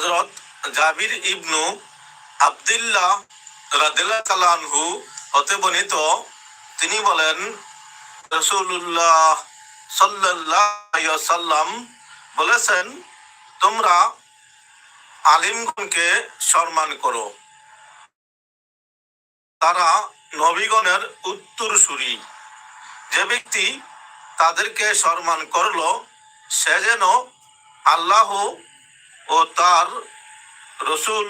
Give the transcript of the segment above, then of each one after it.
হজরত জাবির ইবনু আবদুল্লাহ হতে বর্ণিত, তিনি বলেন রসুল্লাহ সাল্লাহ সাল্লাম বলেছেন, তোমরা আলিমগণকে সম্মান করো। তারা নবীগণের উত্তর সুরি যে ব্যক্তি তাদেরকে সম্মান করল, সে যেন আল্লাহ ও তার রসুল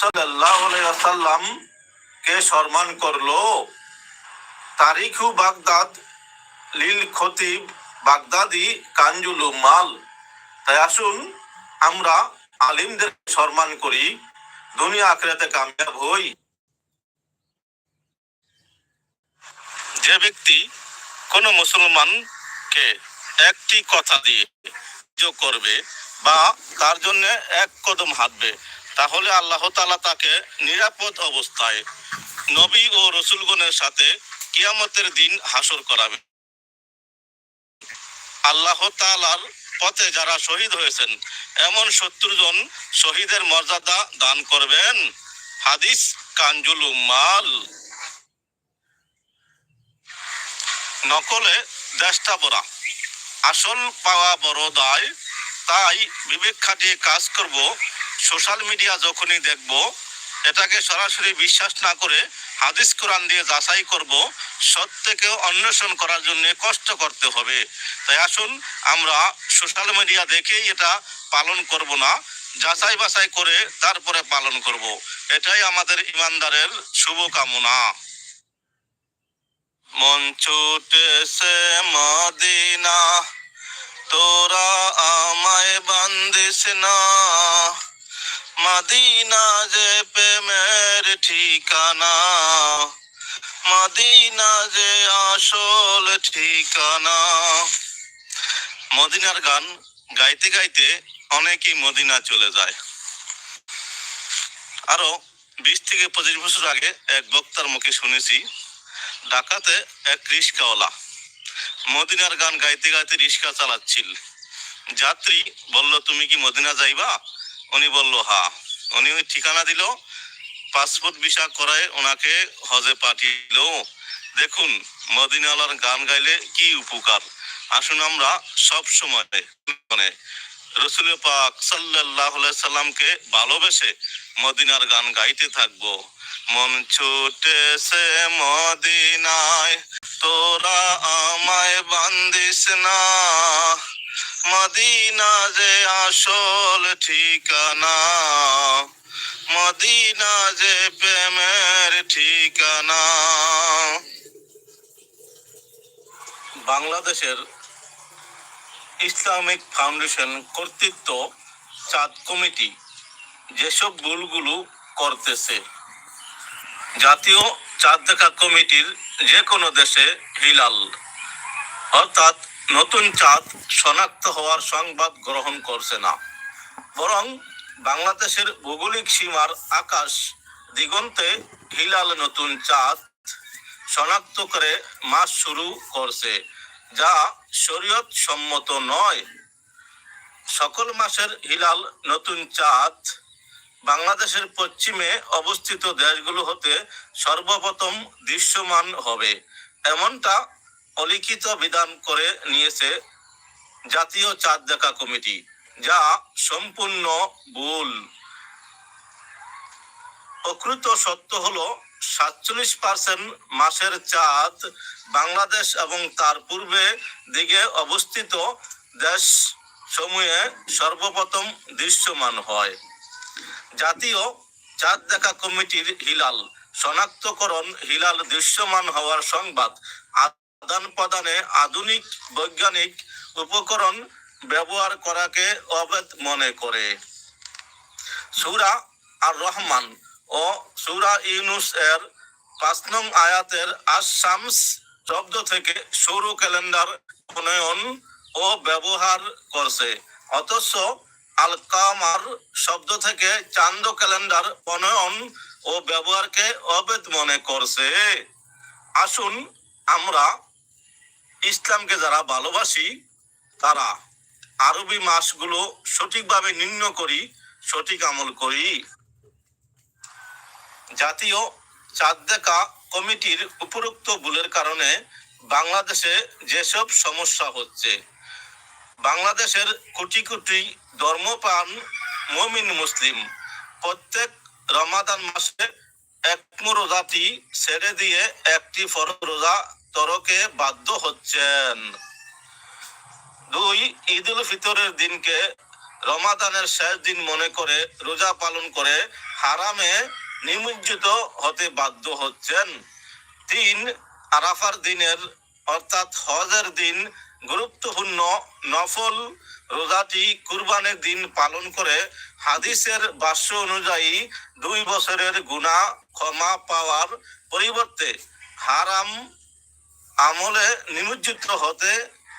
সাল্লাম কে সম্মান করল? তারিখু বাগদাদ, লিল খতিব, বাগদাদি, কাঞ্জুল মাল। তাই আসুন আমরা আলিমদের সম্মান করি, দুনিয়া আখেরাতে কামিয়াব হই। যে ব্যক্তি কোনো মুসলমানকে একটি কথা দিয়ে করবে বা তার জন্য এক কদম হাঁটবে, তাহলে আল্লাহ তাআলা তাকে নিরাপদ অবস্থায় নবী ও রসুলগণের সাথে কিয়ামতের দিন হাসর করাবে। আল্লাহ তাআলার পথে যারা শহীদ হয়েছেন, এমন সত্তর জন শহীদের মর্যাদা দান করবেন। হাদিস কাঞ্জুল উম্মাল। নকলে দেশটা বড়া আসল পাওয়া বড় দায়, তাই বিবেক খাটিয়ে কাজ করব। সোশ্যাল মিডিয়া যখনই দেখব, এটাকে সরাসরি বিশ্বাস না করে হাদিস কোরআন দিয়ে যাচাই করব সত্যকে অন্বেষণ করার জন্য কষ্ট করতে হবে। তাই আসুন, আমরা সোশ্যাল মিডিয়া দেখেই এটা পালন করব না, যাচাই বাছাই করে তারপরে পালন করব। এটাই আমাদের ইমানদারের শুভকামনা। মন ছুটেছে মদিনা, তোরা আমায় বান্দিস না। মদিনা যে প্রেমের ঠিকানা, মদিনা যে আসল ঠিকানা। মদিনার গান গাইতে গাইতে অনেকেই মদিনা চলে যায়। আরও বিশ থেকে পঁচিশ বছর আগে এক বক্তার মুখে শুনেছি ঢাকাতে এক রিস্কাওয়ালা মদিনার গান গাইতে গাইতে রিস্কা চালাচ্ছিল। যাত্রী বলল, তুমি কি মদিনা যাইবা? উনি বলল, হা। উনি ওই ঠিকানা দিল, পাসপোর্ট ভিসা করায় ওনাকে হজে পাঠিয়েছিল। দেখুন, মদিনাওয়ালার গান গাইলে কি উপকার? আসুন আমরা সব সময় মানে রসুল পাক সাল্লাহ সাল্লামকে ভালোবেসে মদিনার গান গাইতে থাকব। মন ছুটেছে মদিনায়। তোরা আমায় বান্দিস না। মদিনা যে আসল ঠিকানা। মদিনা যে প্রেমের ঠিকানা। বাংলাদেশের ইসলামিক ফাউন্ডেশন কর্তৃত্ব, চাঁদ কমিটি, যেসব ভুলগুলো করতেছে জাতীয় চাঁদ দেখা কমিটির যে কোনো দেশে হিলাল অর্থাৎ নতুন চাঁদ শনাক্ত হওয়ার সংবাদ গ্রহণ করছে না। বরং বাংলাদেশের ভৌগোলিক সীমার আকাশ দিগন্তে হিলাল নতুন চাঁদ শনাক্ত করে মাস শুরু করছে, যা শরীয়ত সম্মত নয়। সকল মাসের হিলাল নতুন চাঁদ বাংলাদেশের পশ্চিমে অবস্থিত দেশগুলো হতে সর্বপ্রথম দৃশ্যমান হবে। এমনটা অলিখিত বিধান করে নিয়েছে জাতীয় চাঁদ দেখা কমিটি, যা সম্পূর্ণ ভুল। প্রকৃত সত্য হলো, সাতচল্লিশ পার্সেন্ট মাসের চাঁদ বাংলাদেশ এবং তার পূর্বে দিকে অবস্থিত দেশ সমূহে সর্বপ্রথম দৃশ্যমান হয়। জাতীয় চাঁদ দেখা কমিটির হিলাল। শনাক্তকরণ হিলাল দৃশ্যমান হওয়ার সংবাদ। আদান প্রদানে আধুনিক বৈজ্ঞানিক উপকরণ ব্যবহার করাকে অবৈধ মনে করে। সুরা আর রহমান ও সুরা ইউনুস এর পাঁচ নং আয়াতের আসামস শব্দ থেকে সৌর ক্যালেন্ডার প্রণয়ন ও ব্যবহার করছে। অথচ আল কামার শব্দ থেকে চান্দ ক্যালেন্ডার প্রণয়ন ও ব্যবহারকে অবৈধ মনে করছে। আসুন আমরা ইসলামকে যারা ভালোবাসি, তারা আরবি মাসগুলো সঠিকভাবে নির্ণয় করি, সঠিক আমল করি। জাতীয় চাঁদ দেখা কমিটির উপরোক্ত ভুলের কারণে বাংলাদেশে যেসব সমস্যা হচ্ছে, বাংলাদেশের কোটি কোটি ধর্মপ্রাণ মমিন মুসলিম। প্রত্যেক রমাদান মাসে এক রোজাটি ছেড়ে দিয়ে একটি ফরজ রোজা তরকে বাধ্য হচ্ছেন। দুই ঈদ উল ফিতরের দিনকে রমাদানের শেষ দিন মনে করে রোজা পালন করে হারামে নিমজ্জিত হতে বাধ্য হচ্ছেন। তিন, আরাফার দিনের অর্থাৎ হজের দিন গুরুত্বপূর্ণ নফল রোজাটি কুরবানের দিন পালন করে হাদিসের ভাষ্য অনুযায়ী দুই বছরের গুণা ক্ষমা পাওয়ার পরিবর্তে হারাম আমলে নিমজ্জিত হতে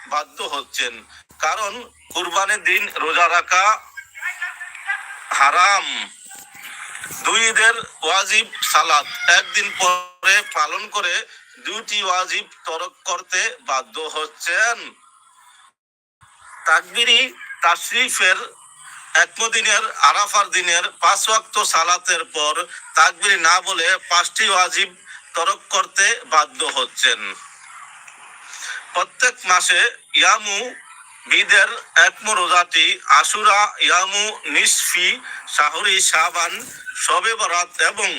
বাধ্য হচ্ছেন। কারণ কুরবানের দিন রোজা রাখা হারাম। দুই ঈদের ওয়াজিব সালাত একদিন পরে পালন করে দুটি ওয়াজিব তরক করতে বাধ্য হচ্ছেন। তাকবিরি তাশরিফের একমদিনের আরাফার দিনের পাঁচ ওয়াক্ত সালাতের পর তাকবিরি না বলে পাঁচটি ওয়াজিব তরক করতে বাধ্য হচ্ছেন। প্রত্যেক মাসে ইয়ামু বিদের একম রোজাটি আশুরা, ইয়ামু, নিসফি, শাহরি, শাবান সবে বরাত এবং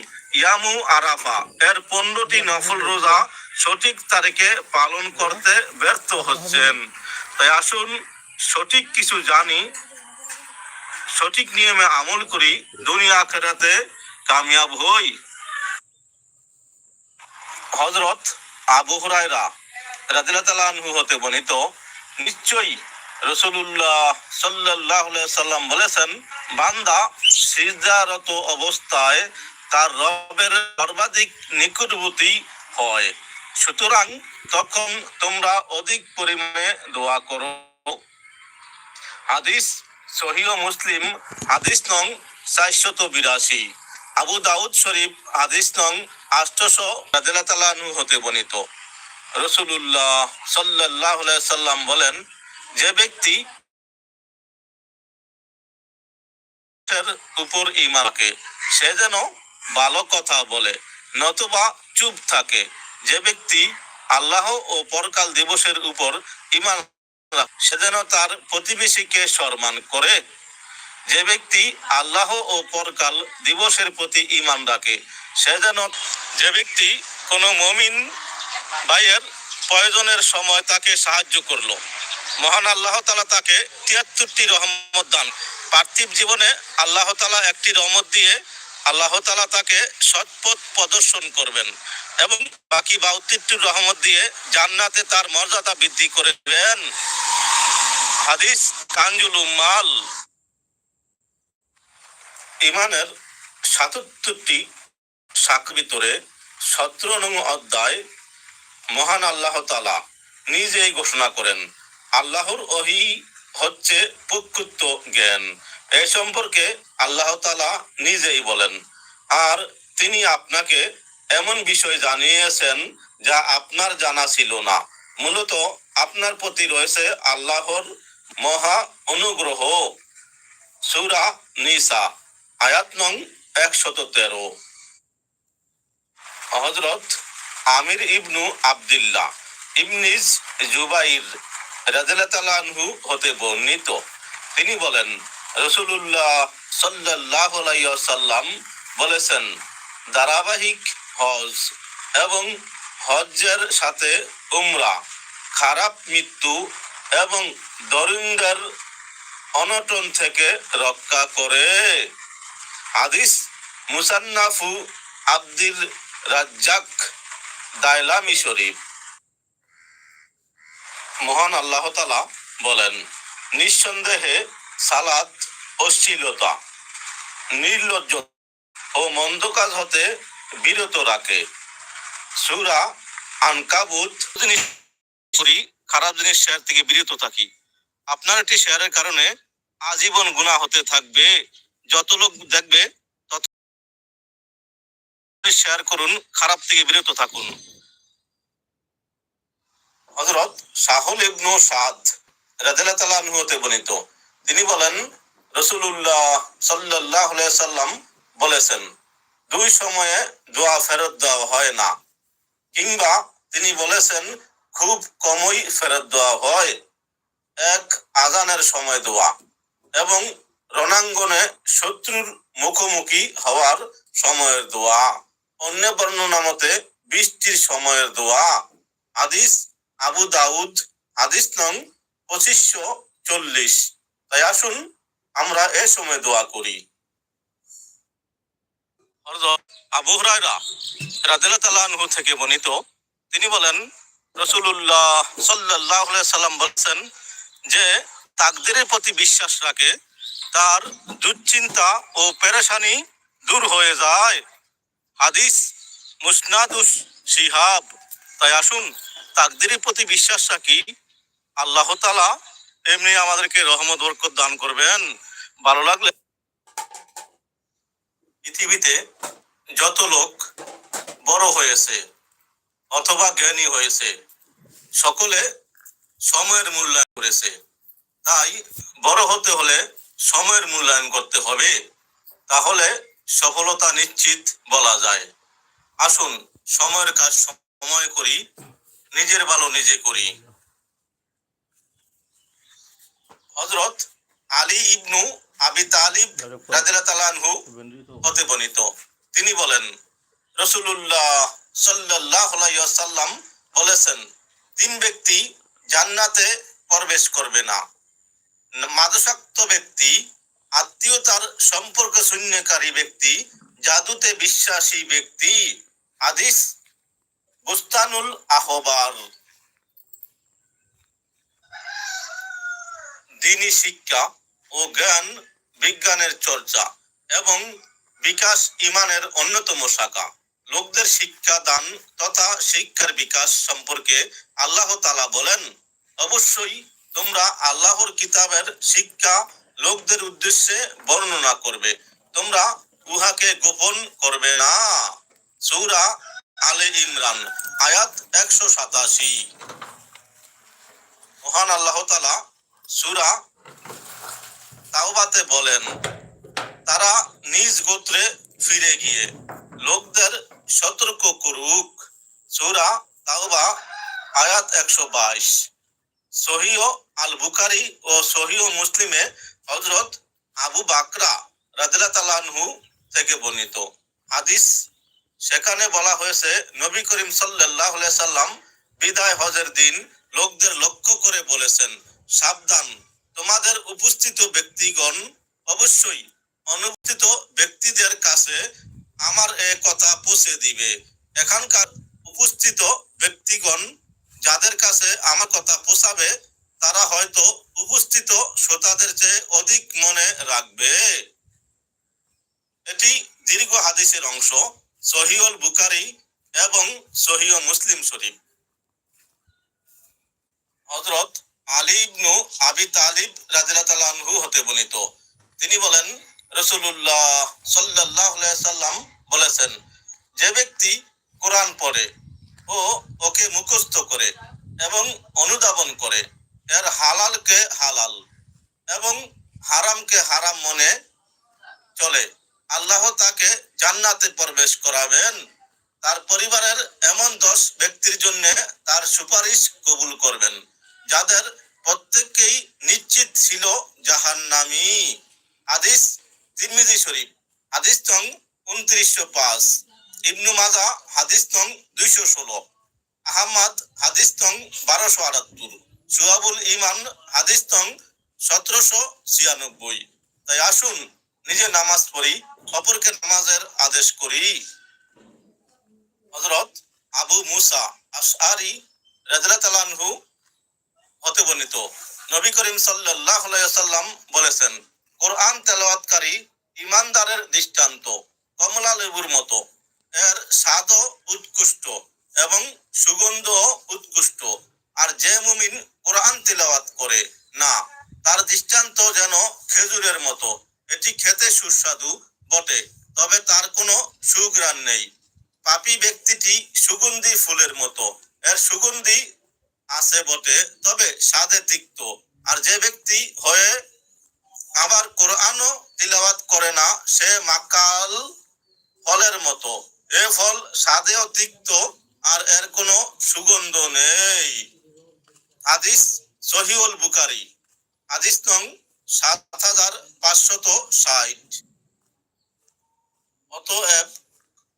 ইয়ামু, আরাফা এর পনেরোটি নফল রোজা সঠিক তারিখে পালন করতে ব্যর্থ হচ্ছেন। তাই আসুন সঠিক কিছু জানি, সঠিক নিয়মে আমল করি, দুনিয়া আখেরাতে কামিয়াব হই। হজরত আবু হুরায়রা হতে বর্ণিত, নিশ্চয়ই সাল্লাম বলেছেন, বান্দা সিজদারত অবস্থায় তার রবের সর্বাধিক নিকটবর্তী হয়। সুতরাং তখন তোমরা অধিক পরিমাণে দোয়া করো। হাদিস সহিহ মুসলিম, হাদিস নং চারশত বিরাশি। আবু দাউদ শরীফ, হাদিস নং আষ্টশো রাদিয়াল্লাহু হতে বর্ণিত। রসুল্লাহ সাল্লাহ সাল্লাম বলেন, যে ব্যক্তি উপর ইমানকে সে যেন ভালো কথা বলে, নতুবা চুপ থাকে। যে ব্যক্তি আল্লাহ ও পরকাল দিবসের উপর ইমান সে যেন তার প্রতিবেশীকে সম্মান করে। যে ব্যক্তি আল্লাহ ও পরকাল দিবসের প্রতি ইমান রাখে, সে যেন যে ব্যক্তি কোনো মমিন ভাইয়ের প্রয়োজনের সময় তাকে সাহায্য করল। মহান আল্লাহ তালা তাকে তিয়াত্তরটি রহমত দান। পার্থিব জীবনে আল্লাহ তালা একটি রহমত দিয়ে আল্লাহ তালা তাকে সৎপথ প্রদর্শন করবেন এবং বাকি বাউত্তরটি রহমত দিয়ে জান্নাতে তার মর্যাদা বৃদ্ধি করবেন। হাদিস কাঞ্জুল উম্মাল ইমানের সাতাত্তরটি শাখ ভিতরে সতেরো নং অধ্যায়, মহান আল্লাহ তালা নিজেই ঘোষণা করেন, আল্লাহর ওহি হচ্ছে প্রকৃত জ্ঞান। এই সম্পর্কে আল্লাহ তালা নিজেই বলেন। আর তিনি আপনাকে এমন বিষয় জানিয়েছেন যা আপনার জানা ছিল না। মূলত আপনার প্রতি রয়েছে আল্লাহর মহা অনুগ্রহ। সুরা নিসা, আয়াত নং একশত তেরো। হজরত আমির ইবনু আবদুল্লাহ ইবনিজ জুবাইর রাজু হতে বর্ণিত। তিনি বলেন রসুল্লাহ সাল্লাহ সাল্লাম বলেছেন, ধারাবাহিক হজ এবং হজ্জের সাথে উমরা, খারাপ মৃত্যু এবং দরিন্দার অনটন থেকে রক্ষা করে। আদিস মুসান্নাফু আব্দুল রাজ্জাক দাইলামি শরীফ। মহান আল্লাহ তালা বলেন, নিঃসন্দেহে সালাত অশ্লীলতা, নির্লজ্জ ও মন্দ কাজ হতে বিরত রাখে। সুরা আনকাবুত। জিনিস করি, খারাপ জিনিস শেয়ার থেকে বিরত থাকি। আপনার একটি শেয়ারের কারণে আজীবন গুণা হতে থাকবে। যত লোক দেখবে, তত শেয়ার করুন, খারাপ থেকে বিরত থাকুন। হজরত শাহুল ইবনু সাদ রাদিয়াল্লাহু তাআলা আনহু হতে বর্ণিত। তিনি বলেন রসুল্লাহ সাল্লাহ সাল্লাম বলেছেন, দুই সময়ে দোয়া ফেরত দেওয়া হয় না। কিংবা তিনি বলেছেন, খুব কমই ফেরত দেওয়া হয়। এক আজানের সময় দোয়া এবং রণাঙ্গনে শত্রুর মুখোমুখি হওয়ার সময়ের দোয়া অন্য বর্ণনা মতে বৃষ্টির সময়ের দোয়া। হাদিস আবু দাউদ, হাদিস নং পঁচিশশো চল্লিশ। তাই আসুন আমরা এ সময় দোয়া করি। আবু তাআলা থেকে বর্ণিত, তিনি বলেন রসুল্লাহ সাল্লাহ সাল্লাম বলছেন যে, তাকদিরের প্রতি বিশ্বাস রাখে, তার দুশ্চিন্তা ও পেরেশানি দূর হয়ে যায়। হাদিস মুসনাদুস শিহাব। তাই আসুন, তাকদিরের প্রতি বিশ্বাস রাখি। আল্লাহ তালা এমনি আমাদেরকে রহমত বরকত দান করবেন। ভালো লাগলে পৃথিবীতে যত লোক বড় হয়েছে অথবা জ্ঞানী হয়েছে, সকলে সময়ের মূল্যায়ন করেছে। তাই বড় হতে হলে সময়ের মূল্যায়ন করতে হবে। তাহলে সফলতা নিশ্চিত বলা যায়। আসুন সময়ের কাজ সময় করি, নিজের ভালো নিজে করি। হজরত আলী ইবনু আবি তালিব হতে বর্ণিত। তিনি বলেন বলেছেন, তিন ব্যক্তি জান্নাতে প্রবেশ করবে না। ব্যক্তি আত্মীয়তার সম্পর্ক শূন্যকারী ব্যক্তি, জাদুতে বিশ্বাসী ব্যক্তি, হাদিস বুস্তানুল আহবার। দিনী শিক্ষা ও জ্ঞান, বিজ্ঞানের চর্চা এবং বিকাশ ইমানের অন্যতম শাখা। লোকদের শিক্ষা, দান তথা শিক্ষার বিকাশ সম্পর্কে আল্লাহ তালা বলেন, অবশ্যই তোমরা আল্লাহর কিতাবের শিক্ষা লোকদের উদ্দেশ্যে বর্ণনা করবে। তোমরা উহাকে গোপন করবে না। সৌরা আলে ইমরান, আয়াত একশো সাতাশি। মহান আল্লাহ তালা সুরা তাওবাতে বলেন, তারা নিজ গোত্রে ফিরে গিয়ে লোকদের সতর্ক করুক। সুরা তাওবা, আয়াত একশো বাইশ। সহিও আল বুকারি ও সহিও মুসলিমে হজরত আবু বাকরা রাদিলা তালানহু থেকে বর্ণিত হাদিস। সেখানে বলা হয়েছে, নবী করিম সাল্লাহ সাল্লাম বিদায় হজের দিন লোকদের লক্ষ্য করে বলেছেন, সাবধান তোমাদের উপস্থিত ব্যক্তিগণ অবশ্যই অনুপস্থিত ব্যক্তিদের কাছে আমার এ কথা পৌঁছে দিবে। এখানকার উপস্থিত ব্যক্তিগণ যাদের কাছে আমার কথা পৌঁছাবে, তারা হয়তো উপস্থিত শ্রোতাদের চেয়ে অধিক মনে রাখবে। এটি দীর্ঘ হাদিসের অংশ সহিউল বুকারি এবং সহিহ মুসলিম শরীফ। হজরত আলী আবি তালিব আনহু হতে বর্ণিত। তিনি বলেন রসুল্লাহ সাল্লাহ সাল্লাম বলেছেন, যে ব্যক্তি কোরআন পড়ে ও ওকে মুখস্থ করে এবং অনুধাবন করে, এর হালালকে হালাল এবং হারামকে হারাম মনে চলে। আল্লাহ তাকে জান্নাতে প্রবেশ করাবেন। তার পরিবারের এমন দশ ব্যক্তির জন্য তার সুপারিশ কবুল করবেন, যাদের প্রত্যেককেই নিশ্চিত ছিল জাহান্নামী হাদিস তিরমিজি শরীফ, হাদিস নং উনত্রিশশো পাঁচ। ইবনু মাজা, হাদিস নং দুইশো ষোলো। আহমদ, হাদিস নং বারোশো আটাত্তর। সুয়াবুল ইমান হাদিস নং সতেরোশো ছিয়ানব্বই। তাই আসুন, নিজে নামাজ পড়ি, অপরকে নামাজের আদেশ করি। হজরত আবু মুসা আশআরি রাজু হতে বর্ণিত নবী করিম সাল্লাম বলেছেন, কোরআন তেলাওয়াতকারী ইমানদারের দৃষ্টান্ত কমলা লেবুর মতো। এর স্বাদও উৎকৃষ্ট এবং সুগন্ধ উৎকৃষ্ট। আর যে মুমিন কোরআন তেলাওয়াত করে না, তার দৃষ্টান্ত যেন খেজুরের মতো। এটি খেতে সুস্বাদু বটে, তবে তার কোনো সুগ্রাণ নেই। পাপী ব্যক্তিটি সুগন্ধি ফুলের মতো। এর সুগন্ধি আছে বটে। তবে স্বাদে তিক্ত। আর যে ব্যক্তি হয়ে আবার কোরআনও তিলাওয়াত করে না, সে মাকাল ফলের মতো। এ ফল স্বাদেও তিক্ত আর এর কোনো সুগন্ধ নেই। হাদিস সহিউল বুকারি হাদিস নং সাত হাজার পাঁচশত ষাট। অতএব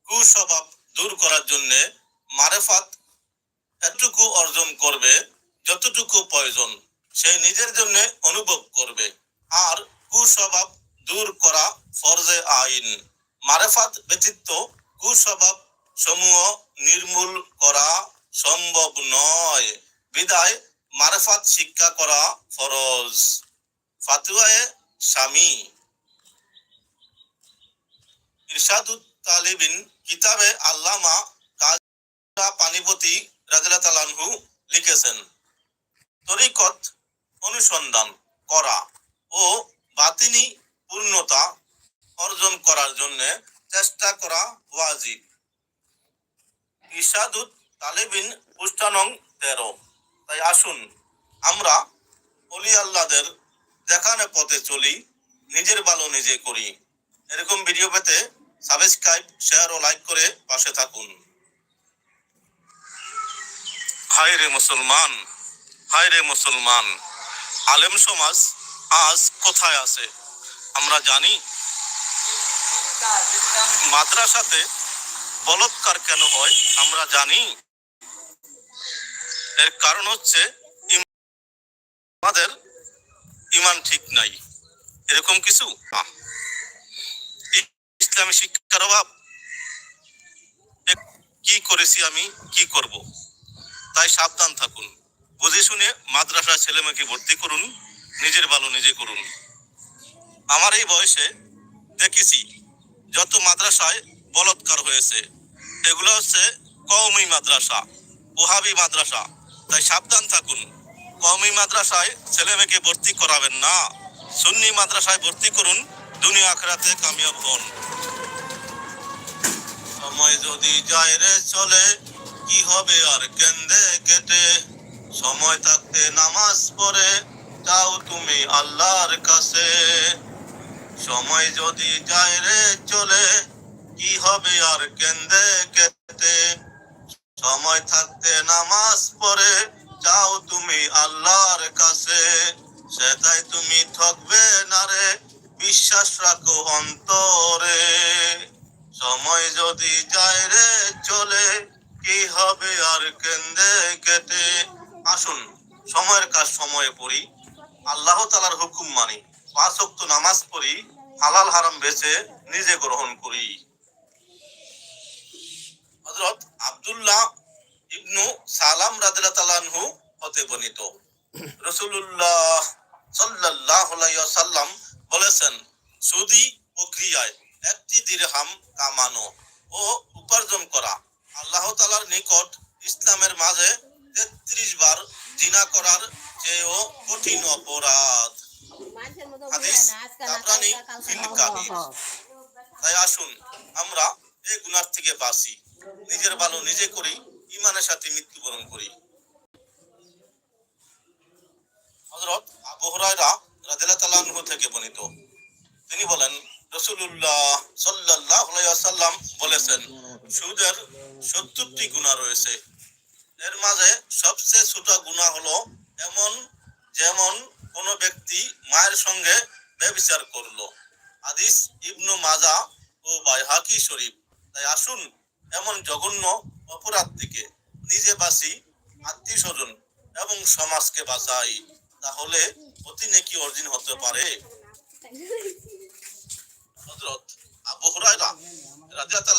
কুস্বভাব দূর করার জন্য মারেফাত এতটুকু অর্জন করবে, যতটুকু প্রয়োজন, সে নিজের জন্য অনুভব করবে। আর কুস্বভাব দূর করা ফরজে আইন। মারেফাত ব্যতীত কুস্বভাব সমূহ নির্মূল করা সম্ভব নয়। বিদায়, মারেফাত শিক্ষা করা ফরজ। ফাতুয়ায়ে স্বামী। ইরশাদুত তালিবিন কিতাবে আল্লামা কাজা পানিপতি রাজা তালানহু লিখেছেন, তরিকত অনুসন্ধান করা ও বাতিনি পূর্ণতা অর্জন করার জন্য চেষ্টা করা ওয়াজিব। ইরশাদুত তালিবিন পুষ্টানং তেরো। তাই আসুন, আমরা অলি আল্লাদের দেখানো পথে চলি, নিজের ভালো নিজে করি। এরকম ভিডিও পেতে সাবস্ক্রাইব, শেয়ার ও লাইক করে পাশে থাকুন। হায় রে মুসলমান, হায় রে মুসলমান। আলেম সমাজ আজ কোথায় আছে? আমরা জানি। মাদ্রাসাতে বলৎকার কেন হয়, আমরা জানি। এর কারণ হচ্ছে আমাদের ইমান ঠিক নাই। এরকম কিছু? ইসলামী শিক্ষার অভাব। কি করেছি আমি? কি করব? তাই সাবধান থাকুন। বুঝে শুনে মাদ্রাসা ছেলে মেয়েকে ভর্তি করুন, নিজের ভালো নিজে করুন। আমার এই বয়সে দেখেছি যত মাদ্রাসায় বলৎকার হয়েছে, এগুলো হচ্ছে কওমি মাদ্রাসা, ওহাবি মাদ্রাসা। তাই সাবধান থাকুন। কওমি মাদ্রাসায় ছেলে মেয়েকে ভর্তি করাবেন না। সুন্নি মাদ্রাসায় ভর্তি করুন, দুনিয়া আখরাতে কামিয়াব হন। সময় যদি যায় রে চলে কি হবে আর কেন্দে কেটে? সময় থাকতে নামাজ পড়ে, যাও তুমি আল্লাহর কাছে। সময় যদি যায় রে চলে, কি হবে আর কেন্দে কেটে? সময় থাকতে নামাজ পড়ে, যাও তুমি আল্লাহর কাছে। সেটাই তুমি ঠকবে না রে, বিশ্বাস রাখো অন্তরে। সময় যদি যায় রে চলে কি হবে আর কেন্দে কেটে? আসুন, সময়ের কাজ সময়ে পড়ি। আল্লাহ তালার হুকুম মানি, পাঁচ নামাজ পড়ি, হালাল হারাম বেছে নিজে গ্রহণ করি। হযরত আব্দুল্লাহ ইবনু সালাম আনহু হতে সাল্লাল্লাহু আলাইহি ওয়াসাল্লাম বলেছেন, সুদি প্রক্রিয়ায় একটি দিরহাম কামানো ও উপার্জন করা আল্লাহ তাআলার নিকট ইসলামের মাঝে 33 বার জিনা করার চেয়েও কঠিন অপরাধ। তাই আসুন, আমরা এই গুনার থেকে বাঁচি। নিজের ভালো নিজে করি ইমানের সাথে মৃত্যুবরণ করি। হযরত আবু হুরায়রা রাদিয়াল্লাহু থেকে বর্ণিত। তিনি বলেন রাসূলুল্লাহ সাল্লাল্লাহু আলাইহি বলেছেন, সুদের 70টি গুনাহ রয়েছে। এর মাঝে সবচেয়ে ছোট গুনাহ হলো এমন, যেমন কোন ব্যক্তি মায়ের সঙ্গে ব্যভিচার করল। হাদিস ইবনু মাজা ও বাইহাকি শরীফ। তাই আসুন এমন জঘন্য অপরাধ থেকে নিজে বাঁচি আত্মীয় স্বজন এবং সমাজকে বাঁচাই। তাহলে অতি নেকি অর্জন হতে পারে। I've got the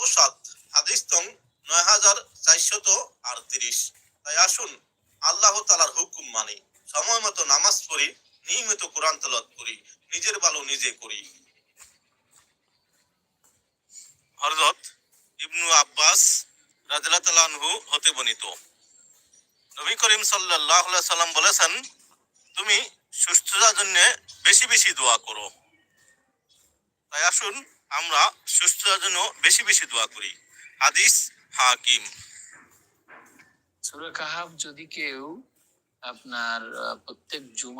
মুজাম্মুল হাদিস তং নয় হাজার চারশত আটত্রিশ। তাই আসুন, আল্লাহ তালার হুকুম মানি। সময় মতো নামাজ পড়ি, নিয়মিত কোরআন তেলাওয়াত করি, নিজের ভালো নিজে করি। হযরত ইবনু আব্বাস রাদিয়াল্লাহু তাআলা আনহু হতে বর্ণিত। নবী করিম আলাইহি সাল্লাম বলেছেন, তুমি সুস্থতার জন্য বেশি বেশি দোয়া করো। তাই আসুন আমরা সুস্থতার জন্য বেশি বেশি দোয়া করি। হাদিস হাকিম। সুরা কাহাব যদি কেউ আপনার প্রত্যেক জুমা